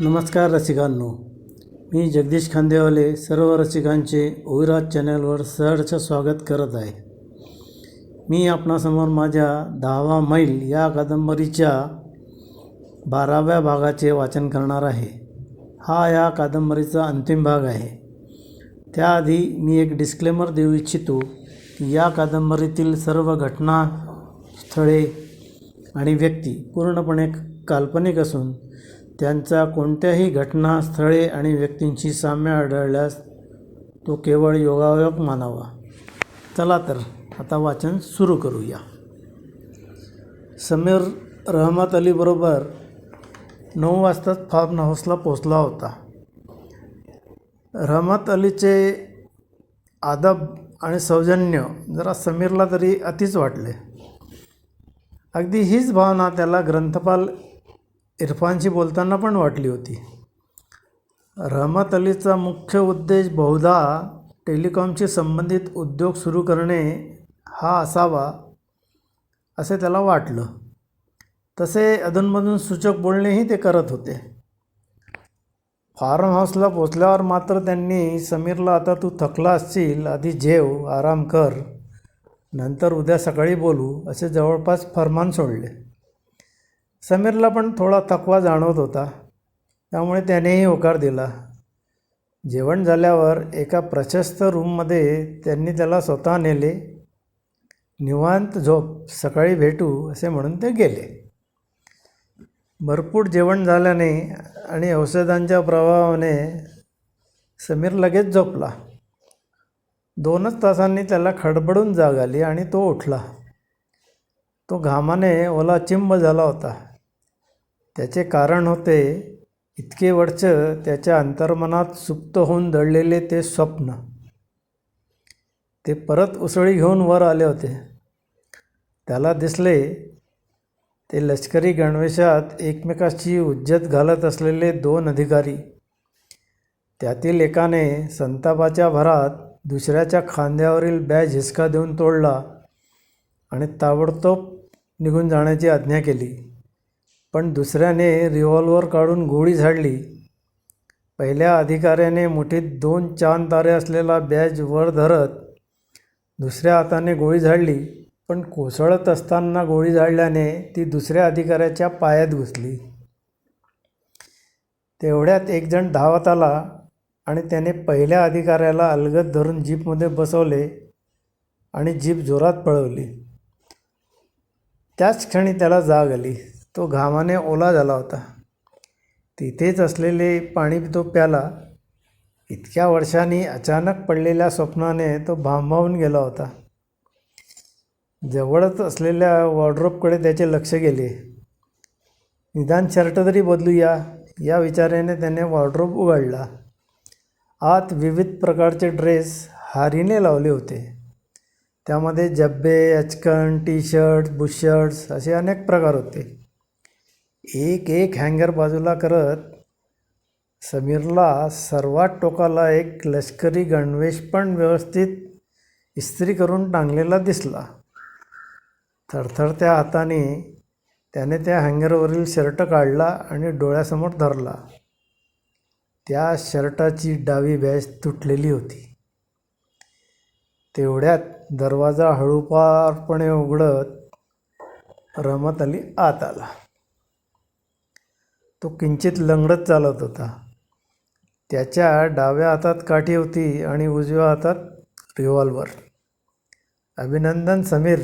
नमस्कार रसिकांनो. मी जगदीश खांदेवाले सर्व रसिकांचे ओविराज चॅनलवर सहर्ष स्वागत करत आहे. मी आपणासमोर माझ्या दहावा मैल या कादंबरीच्या बाराव्या भागाचे वाचन करणार आहे. हा या कादंबरीचा अंतिम भाग आहे. त्याआधी मी एक डिस्क्लेमर देऊ इच्छितो की या कादंबरीतील सर्व घटना स्थळे आणि व्यक्ती पूर्णपणे काल्पनिक असून त्यांचा कोणत्याही घटना स्थळे आणि व्यक्तींशी साम्य आढळल्यास तो केवळ योगायोग मानावा. चला तर आता वाचन सुरू करूया. समीर रहमत अलीबरोबर नऊ वाजताच फार्म हाऊसला पोचला होता. रहमत अलीचे आदब आणि सौजन्य जरा समीरला तरी अतिच वाटले. अगदी हीच भावना त्याला ग्रंथपाल इरफानशी बोलताना पण वाटली होती. रहमत अलीचा मुख्य उद्देश बहुधा टेलिकॉमशी संबंधित उद्योग सुरू करणे हा असावा असे त्याला वाटलं. तसे अधूनमधून सूचक बोलणेही ते करत होते. फार्म हाऊसला पोचल्यावर मात्र त्यांनी समीरला आता तू थकला असशील आधी जेव आराम कर नंतर उद्या सकाळी बोलू असे जवळपास फरमान सोडले. समीरला पण थोडा थकवा जाणवत होता. त्यामुळे त्यानेही होकार दिला. जेवण झाल्यावर एका प्रशस्त रूममध्ये त्यांनी त्याला स्वतः नेले. निवांत झोप सकाळी भेटू असे म्हणून ते गेले. भरपूर जेवण झाल्याने आणि औषधांच्या प्रभावाने समीर लगेच झोपला. दोनच तासांनी त्याला खडबडून जाग आली आणि तो उठला. तो घामाने ओला चिंब झाला होता. त्याचे कारण होते इतके वर्ष त्याच्या अंतर्मनात सुप्त होऊन दडलेले ते स्वप्न. ते परत उसळी घेऊन वर आले होते. त्याला दिसले ते लष्करी गणवेशात एकमेकाशी उज्जत घालत असलेले दोन अधिकारी. त्यातील एकाने संतापाच्या भरात दुसऱ्याच्या खांद्यावरील बॅज हिसका देऊन तोडला आणि ताबडतोब निघून जाण्याची आज्ञा केली. पण दुसऱ्याने रिव्हॉल्वर काढून गोळी झाडली. पहिल्या अधिकाऱ्याने मुठीत दोन चांद तारे असलेला बॅज वर धरत दुसऱ्या हाताने गोळी झाडली पण कोसळत असताना गोळी झाडल्याने ती दुसऱ्या अधिकाऱ्याच्या पायात घुसली. तेवढ्यात एकजण धावत आला आणि त्याने पहिल्या अधिकाऱ्याला अलगद धरून जीपमध्ये बसवले आणि जीप जोरात पळवली. त्याच क्षणी त्याला जाग आली. तो घामाने ओला झाला होता. तिथेच असलेले पाणी तो प्याला. इतक्या वर्षांनी अचानक पडलेल्या स्वप्नाने तो भांबावून गेला होता. जवळच असलेल्या वॉर्ड्रोपकडे त्याचे लक्ष गेले. निदान शर्ट तरी बदलूया या विचाराने त्याने वॉर्ड्रोप उघडला. आत विविध प्रकारचे ड्रेस हारीने लावले होते. त्यामध्ये जब्बे अचकन टी शर्ट बुशर्ट्स असे अनेक प्रकार होते. एक एक हँगर बाजूला करत समीरला सर्वात टोकाला एक लष्करी गणवेश पण व्यवस्थित इस्त्री करून टांगलेला दिसला. थरथरत्या हाताने त्याने त्या हँगरवरील शर्ट काढला आणि डोळ्यासमोर धरला. त्या शर्टाची डावी बॅच तुटलेली होती. तेवढ्यात दरवाजा हळूपारपणे उघडत रमत अली आत आला. तो किंचित लंगडत चालत होता. त्याच्या डाव्या हातात काठी होती आणि उजव्या हातात रिव्हॉल्वर अभिनंदन समीर.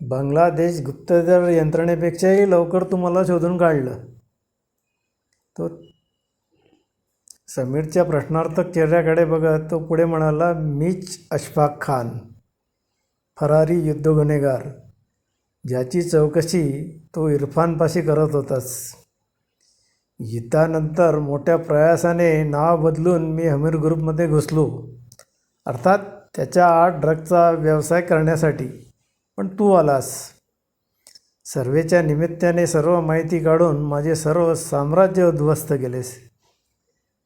बांगलादेश गुप्तचर यंत्रणेपेक्षाही लवकर तुम्हाला शोधून काढलं. तो समीरच्या प्रश्नार्थक चेहऱ्याकडे बघत तो पुढे म्हणाला मीच अशफाक खान फरारी युद्ध गुन्हेगार ज्याची चौकशी तो इरफानपाशी करत होतास युद्धानंतर मोठ्या प्रयासाने नाव बदलून मी हमीर ग्रुपमध्ये घुसलो. अर्थात त्याच्या आड ड्रगचा व्यवसाय करण्यासाठी. पण तू आलास. सर्वेच्या निमित्ताने सर्व माहिती काढून माझे सर्व साम्राज्य उद्ध्वस्त केलेस.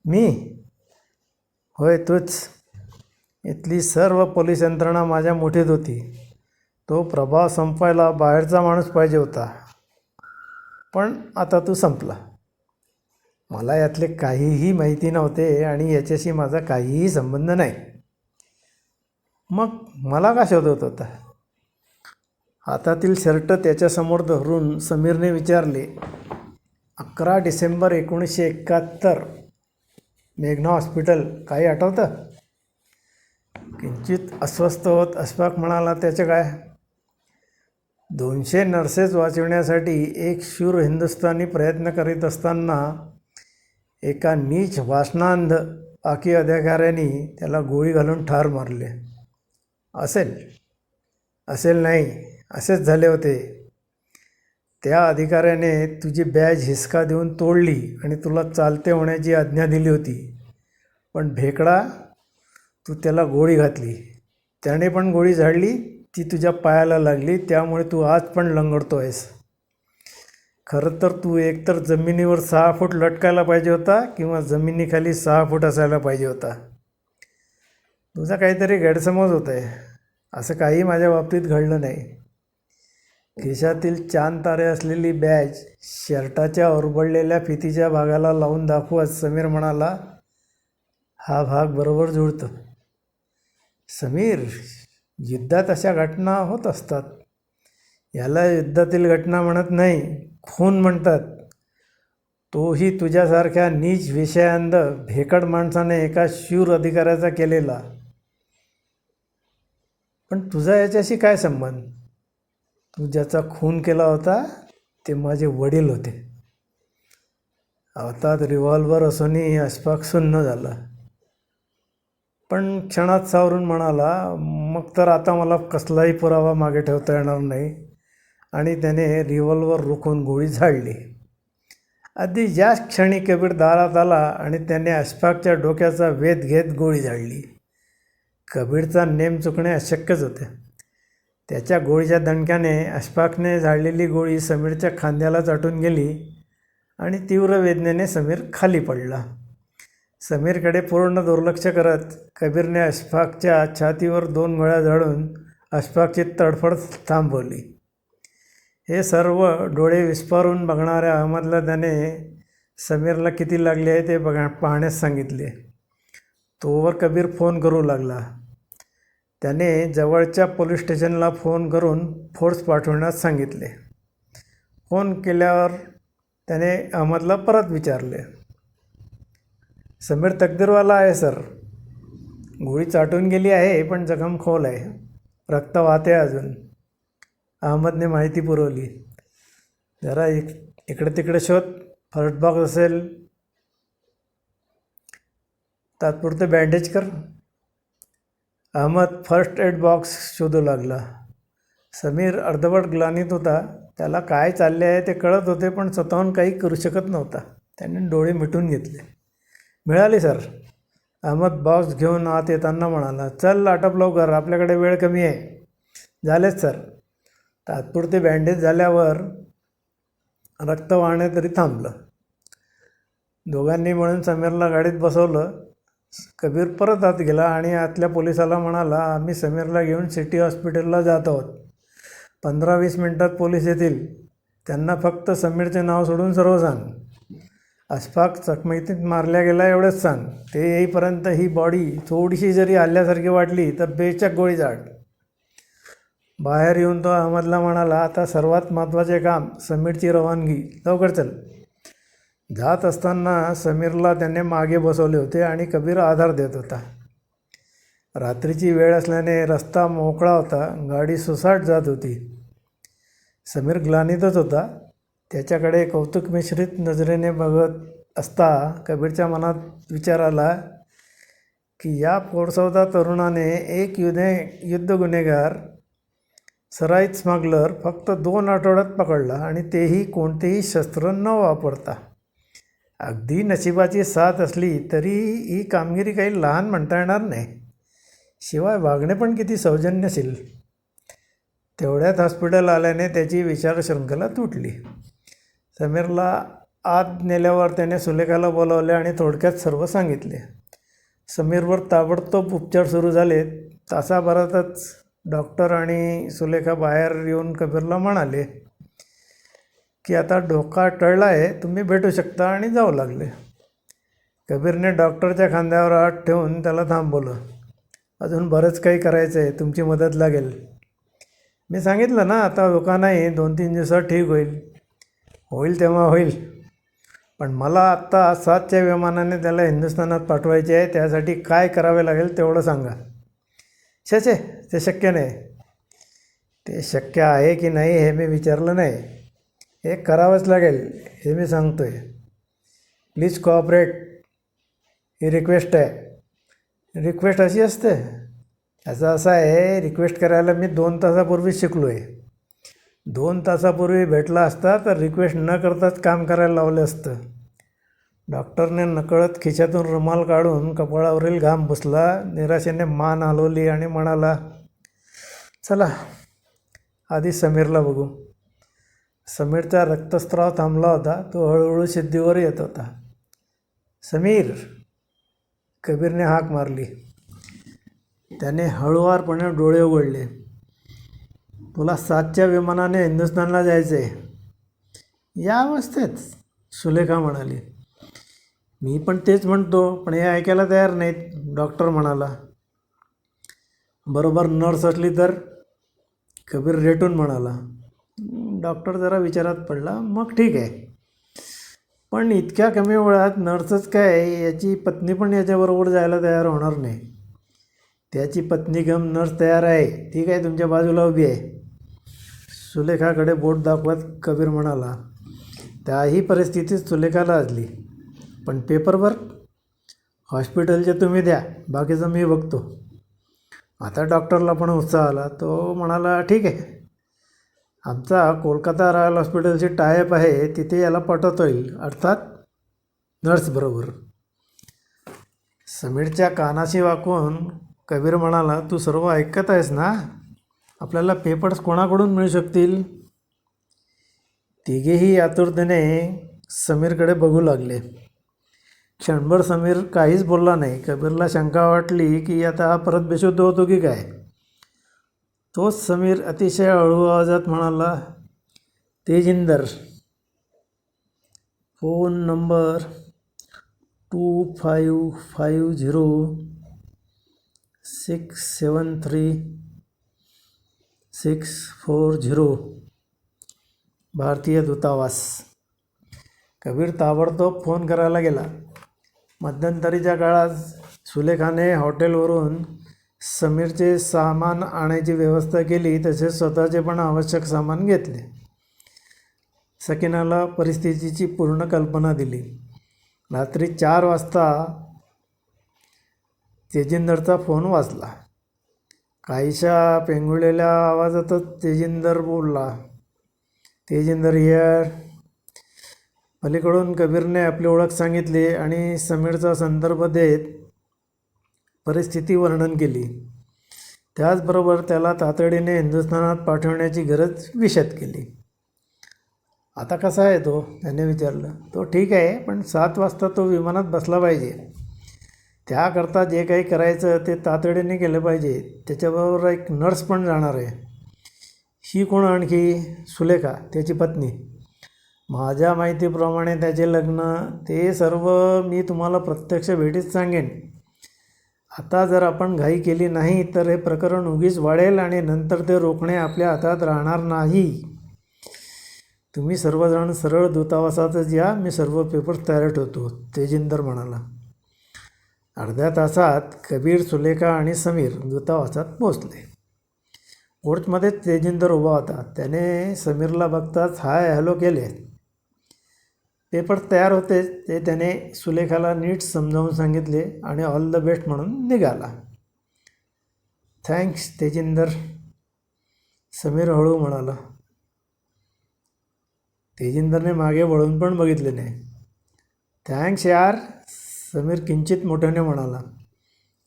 मी? होय तूच. इथली सर्व पोलीस यंत्रणा माझ्या मुठीत होती. तो प्रभाव संपायला बाहेरचा माणूस पाहिजे होता. पण आता तू संपला. मला यातले काहीही माहिती नव्हते आणि याच्याशी माझा काहीही संबंध नाही. मग मला का शोधत होता? हातातील शर्ट त्याच्यासमोर धरून समीरने विचारले अकरा डिसेंबर एकोणीसशे एकाहत्तर मेघना हॉस्पिटल काही आठवतं? किंचित अस्वस्थ होत अस्पाक म्हणाला त्याचं काय? दोनशे नर्सेस वाचवण्यासाठी एक शूर हिंदुस्थानी प्रयत्न करीत असताना एका नीच वासनांध पाकी अधिकाऱ्यांनी त्याला गोळी घालून ठार मारले. असेल. असेल नाही असेच झाले होते. त्या अधिकाऱ्याने तुझी बॅज हिसका देऊन तोडली आणि तुला चालते होण्याची आज्ञा दिली होती. पण भेकडा तू त्याला गोळी घातली. त्याने पण गोळी झाडली? ती तुझ्या पायाला लागली त्यामुळे तू आज पण लंगडतो आहेस खरं तर तू एकतर जमिनीवर सहा फूट लटकायला पाहिजे होता किंवा जमिनीखाली सहा फूट असायला पाहिजे होता. तुझा काहीतरी गैरसमज होत आहे असं काही माझ्या बाबतीत घडलं नाही. खिशातील चांद तारे असलेली बॅज शर्टाच्या ओरबडलेल्या फितीच्या भागाला लावून दाखवत समीर म्हणाला हा भाग बरोबर जुळतो. समीर युद्धात अशा घटना होत असतात. याला युद्धातील घटना म्हणत नाही खून म्हणतात. तोही तुझ्यासारख्या नीच विषयांद भेकड माणसाने एका शूर अधिकाऱ्याचा केलेला. पण तुझा याच्याशी काय संबंध? तू ज्याचा खून केला होता ते माझे वडील होते. हातात रिव्हॉल्वर असूनही अशफाक सुन्न झाला. पण क्षणात सावरून म्हणाला मग तर आता मला कसलाही पुरावा मागे ठेवता येणार नाही. आणि त्याने रिव्हॉल्वर रोखून गोळी झाडली. आधी ज्याच क्षणी कबीर दारात आला आणि त्याने अशफाकच्या डोक्याचा वेध घेत गोळी झाडली. कबीरचा नेम चुकणे अशक्यच होते. त्याच्या गोळीच्या दणक्याने अशफाकने झाडलेली गोळी समीरच्या खांद्याला चाटून गेली आणि तीव्र वेदनेने समीर खाली पडला. समीरकडे पूर्ण दुर्लक्ष करत कबीरने अशफाकच्या छातीवर दोन गोळ्या झाडून अशफाकची तडफड थांबवली. हे सर्व डोळे विस्फारून बघणाऱ्या अहमदला त्याने समीरला किती लागले आहे ते बघा पाहण्यास सांगितले. तोवर कबीर फोन करू लागला. त्याने जवळच्या पोलीस स्टेशनला फोन करून फोर्स पाठवण्यास सांगितले. फोन केल्यावर त्याने अहमदला परत विचारले. समीर तकदीरवाला आहे सर. गोळी चाटून गेली आहे पण जखम खोल आहे. रक्त वाहते अजून. अहमदने माहिती पुरवली. जरा इक इकडे तिकडे शोध. फर्स्ट बॉक्स असेल. तात्पुरते बँडेज कर. अहमद फर्स्ट एड बॉक्स शोधू लागला. समीर अर्धवट ग्लानीत होता. त्याला काय चालले आहे ते कळत होते पण स्वतःहून काही करू शकत नव्हता. त्याने डोळे मिटून घेतले. मिळाली सर. अहमद बॉक्स घेऊन आत येताना म्हणाला चल आटप लवकर आपल्याकडे वेळ कमी आहे. झालेच सर. तात्पुरते बँडेज झाल्यावर रक्त वाहणे तरी थांबलं. दोघांनी म्हणून समीरला गाडीत बसवलं. कबीर परत आत गेला आणि आतल्या पोलिसाला म्हणाला आम्ही समीरला घेऊन सिटी हॉस्पिटलला जात आहोत. पंधरा वीस मिनटात पोलीस येतील. त्यांना फक्त समीरचे नाव सोडून सर्व सांग. अशफाक चकमकीत मारल्या गेला एवढंच सांग ते येईपर्यंत ही बॉडी थोडीशी जरी हल्ल्यासारखी वाटली तर बेचक गोळी जाड बाहेर येऊन तो अहमदला म्हणाला आता सर्वात महत्त्वाचे काम समीरची रवानगी. लवकर चल. जात असताना समीरला त्याने मागे बसवले होते आणि कबीर आधार देत होता. रात्रीची वेळ असल्याने रस्ता मोकळा होता गाडी सुसाट जात होती. समीर ग्लानीतच होता. त्याच्याकडे कौतुक मिश्रित नजरेने बघत असता कबीरच्या मनात विचार आला की या पोरसवदा तरुणाने एक युने युद्ध गुन्हेगार सराईत स्मगलर फक्त दोन आठवड्यात पकडला आणि तेही कोणतेही शस्त्र न वापरता. अगदी नशिबाची साथ असली तरी ही कामगिरी काही लहान म्हणता येणार नाही. शिवाय वागणे पण किती सौजन्यशील. तेवढ्यात हॉस्पिटल आल्याने त्याची विचारशृंखला तुटली. समीरला आत नेल्यावर त्याने सुलेखाला बोलावले आणि थोडक्यात सर्व सांगितले. समीरवर ताबडतोब उपचार सुरू झाले तासाभरातच डॉक्टर आणि सुलेखा बाहेर येऊन कबीरला म्हणाले की आता डोका टळला आहे तुम्ही भेटू शकता आणि जाऊ लागले. कबीरने डॉक्टरच्या खांद्यावर हात ठेवून त्याला थांबवलं. अजून बरंच काही करायचं आहे तुमची मदत लागेल. मी सांगितलं ना आता धोका नाही दोन तीन दिवसात ठीक होईल. होईल तेव्हा होईल. पण मला आत्ता सातच्या विमानाने त्याला हिंदुस्थानात पाठवायचे आहे त्यासाठी काय करावे लागेल तेवढं सांगा. छे छे ते शक्य नाही. ते शक्य आहे की नाही हे मी विचारलं नाही. हे करावंच लागेल हे मी सांगतो आहे प्लीज कोऑपरेट ही रिक्वेस्ट आहे. रिक्वेस्ट अशी असते. याचा असं आहे रिक्वेस्ट करायला मी दोन तासापूर्वी शिकलो आहे दोन तासापूर्वी भेटला असता तर रिक्वेस्ट न करताच काम करायला लावलं असतं. डॉक्टरने नकळत खिशातून रुमाल काढून कपाळावरील घाम पुसला निराशेने मान हलवली आणि म्हणाला चला आधी समीरला बघू. समीरचा रक्तस्राव थांबला होता तो हळूहळू सिद्धीवर येत होता. समीर कबीरने हाक मारली. त्याने हळुवारपणे डोळे उघडले. तुला सातच्या विमानाने हिंदुस्थानला जायचं आहे या अवस्थेत सुलेखा म्हणाली मी पण तेच म्हणतो पण हे ऐकायला तयार नाहीत डॉक्टर म्हणाला. बरोबर नर्स असली तर? कबीर रेटून म्हणाला. डॉक्टर जरा विचारात पडला मग ठीक आहे. पण इतक्या कमी वेळात नर्सच काय याची पत्नी पण याच्याबरोबर जायला तयार होणार नाही. त्याची पत्नी गम नर्स तयार आहे ती काय तुमच्या बाजूला उभी आहे? सुलेखाकडे बोट दाखवत कबीर म्हणाला त्याही परिस्थितीत सुलेखाला आजली पण पेपरवर हॉस्पिटलचे तुम्ही द्या बाकीचं मी बघतो. आता डॉक्टरला पण उत्साह आला. तो म्हणाला ठीक आहे. आमचा कोलकाता रॉयल हॉस्पिटलची टायअप आहे तिथे याला पाठवता येईल अर्थात नर्सबरोबर समीरच्या कानाशी वाकून कबीर म्हणाला तू सर्व ऐकत आहेस ना? आपल्याला पेपर्स कोणाकडून मिळू शकतील? तिघेही आतुरतेने समीरकडे बघू लागले. क्षणभर समीर काहीच बोलला नाही. कबीरला शंका वाटली की आता हा परत बेशुद्ध होतो की काय? तोच समीर अतिशय हळू आवाजात म्हणाला Tejinder phone number two five five zero six seven three six four zero. भारतीय दूतावास. कबीर ताबडतोब फोन करायला गेला. मध्यंतरीच्या काळात सुलेखाने हॉटेलवरून समीरचे सामान आणायची व्यवस्था केली तसेच स्वतःचे पण आवश्यक सामान घेतले. सकिनाला परिस्थितीची पूर्ण कल्पना दिली. रात्री चार वाजता तेजिंदरचा फोन वाजला. काहीशा पेंगुळलेल्या आवाजातच तेजिंदर बोलला. तेजिंदर हिअर पलीकडून कबीरने आपली ओळख सांगितली आणि समीरचा संदर्भ देत परिस्थिती वर्णन केली. त्याचबरोबर त्याला तातडीने हिंदुस्थानात पाठवण्याची गरज विशद केली. आता कसा आहे तो? त्याने विचारलं. तो ठीक आहे पण सात वाजता तो विमानात बसला पाहिजे. त्याकरता जे काही करायचं ते तातडीने केलं पाहिजे. त्याच्याबरोबर एक नर्स पण जाणार आहे. ही कोण आणखी? सुलेखा त्याची पत्नी. माझ्या माहितीप्रमाणे त्याचे लग्न ते सर्व मी तुम्हाला प्रत्यक्ष भेटीत सांगेन. आता जर आपण घाई केली नाही तर हे प्रकरण उगीच वाढेल आणि नंतर ते रोखणे आपल्या हातात राहणार नाही. तुम्ही सर्वजण सरळ दूतावासातच या. मी सर्व पेपर्स तयार ठेवतो. तेजिंदर म्हणाला. अर्ध्या तासात कबीर सुलेखा आणि समीर दूतावासात पोचले कोर्टमध्ये तेजिंदर उभा होता. त्याने समीरला बघताच हाय हॅलो केले. पेपर तयार होते ते त्याने सुलेखाला नीट समजावून सांगितले आणि ऑल द बेस्ट म्हणून निघाला. थँक्स तेजिंदर समीर हळू म्हणाला. तेजिंदरने मागे वळून पण बघितले नाही. थँक्स यार समीर किंचित मोठ्याने म्हणाला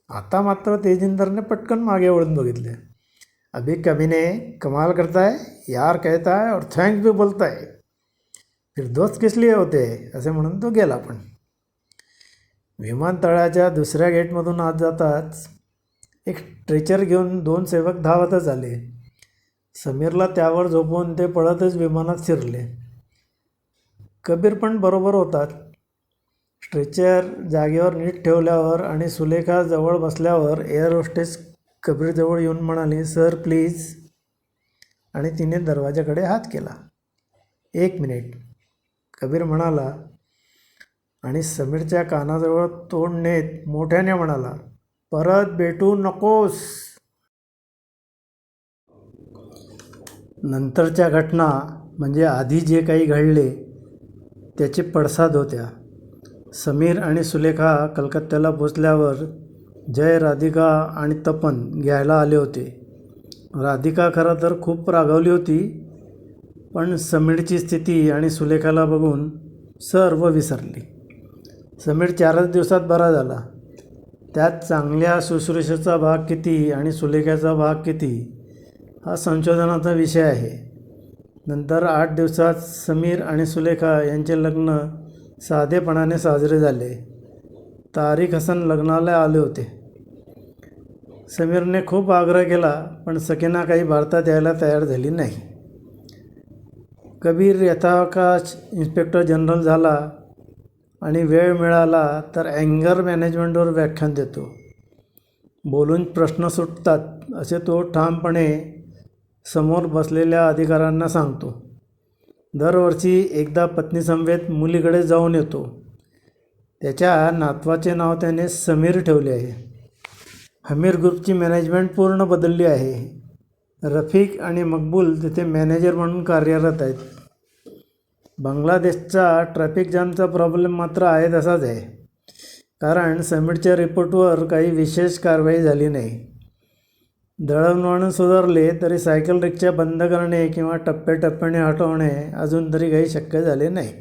आता मात्र तेजिंदरने पटकन मागे वळून बघितले. अभी कमीने कमाल करताय यार कहता है और थँक्स भी बोलताय. फिर दोस्त किस होते असे म्हणून तो गेला पण. विमानतळाच्या दुसऱ्या गेटमधून आत जाताच एक स्ट्रेचर घेऊन दोन सेवक धावतच आले समीरला त्यावर झोपवून ते पळतच विमानात शिरले. कबीर पण बरोबर होतात. स्ट्रेचर जागेवर नीट ठेवल्यावर आणि सुलेखा जवळ बसल्यावर एअर होस्टेस कबीरजवळ येऊन म्हणाली सर प्लीज. आणि तिने दरवाजाकडे हात केला. एक मिनिट कबीर म्हणाला आणि समीरच्या कानाजवळ तोंड नेत मोठ्याने म्हणाला परत भेटू नकोस. नंतरच्या घटना म्हणजे आधी जे काही घडले त्याचे पडसाद होत्या. समीर आणि सुलेखा कलकत्त्याला पोचल्यावर जय राधिका आणि तपन घ्यायला आले होते. राधिका खरं तर खूप रागावली होती पण समीरची स्थिती आणि सुलेखाला बघून सर्व विसरली. समीर चारच दिवसात बरा झाला. त्यात चांगल्या शुश्रूषेचा भाग किती आणि सुलेखाचा भाग किती हा संशोधनाचा विषय आहे. नंतर आठ दिवसात समीर आणि सुलेखा यांचे लग्न साधेपणाने साजरे झाले. तारिक हसन लग्नाला आले होते. समीरने खूप आग्रह केला पण सकिना काही भारतात यायला तयार झाली नाही. कबीर यथावकाश इन्स्पेक्टर जनरल झाला आणि वेळ मिळाला तर अँगर मॅनेजमेंटवर व्याख्यान देतो. बोलून प्रश्न सुटतात असे तो ठामपणे समोर बसलेल्या अधिकाऱ्यांना सांगतो. दरवर्षी एकदा पत्नीसमवेत मुलीकडे जाऊन येतो. त्याच्या नातवाचे नाव त्याने समीर ठेवले आहे. हमीर ग्रुपची मॅनेजमेंट पूर्ण बदलली आहे. रफिक आणि मकबूल तिथे मॅनेजर म्हणून कार्यरत आहेत. बांगलादेशचा ट्रॅफिक जामचा प्रॉब्लेम मात्र आहे तसाच आहे. कारण समीरच्या रिपोर्टवर काही विशेष कारवाई झाली नाही. दळणवळण सुधारले तरी सायकल रिक्षा बंद करणे किंवा टप्प्याटप्प्याने हटवणे अजून तरी काही शक्य झाले नाही.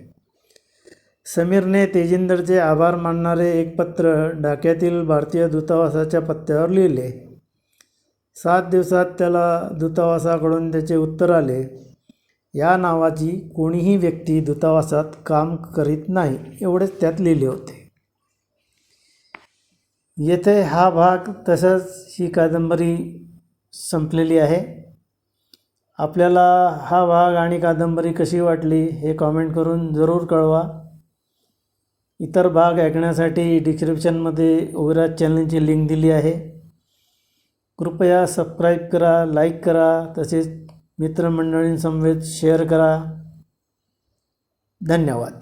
समीरने तेजिंदरचे आभार मानणारे एक पत्र ढाक्यातील भारतीय दूतावासाच्या पत्त्यावर लिहिले. सात दिवसात त्याला दूतावासाकडून त्याचे उत्तर आले. या नावाची कोणीही व्यक्ती दूतावासात काम करीत नाही एवढेच त्यात लिहिले होते. येथे हा भाग तसंच ही कादंबरी संपलेली आहे. आपल्याला हा भाग आणि कादंबरी कशी वाटली हे कॉमेंट करून जरूर कळवा. इतर भाग ऐकण्यासाठी डिस्क्रिप्शनमध्ये ओविराज चॅनलची लिंक दिली आहे. कृपया सबस्क्राईब करा लाईक करा तसेच मित्रमंडळींसमवेत शेअर करा. धन्यवाद.